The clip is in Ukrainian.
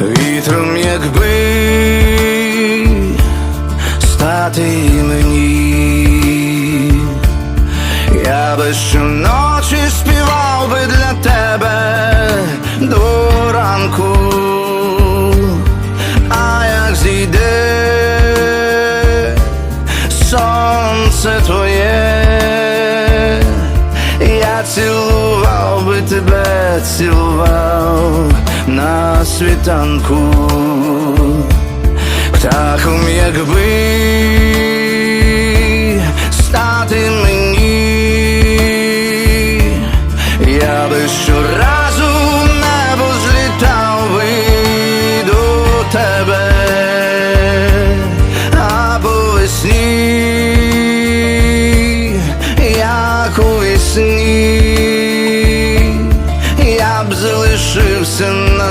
вітром, якби стати мені, я би щоночі співав би для тебе до ранку, а як зійде сонце твоє, я цілував би тебе, цілував на світанку, птахом, якби стати мені, я би щоразу небо злітав би до тебе, а по весні, як у весні. Залишився на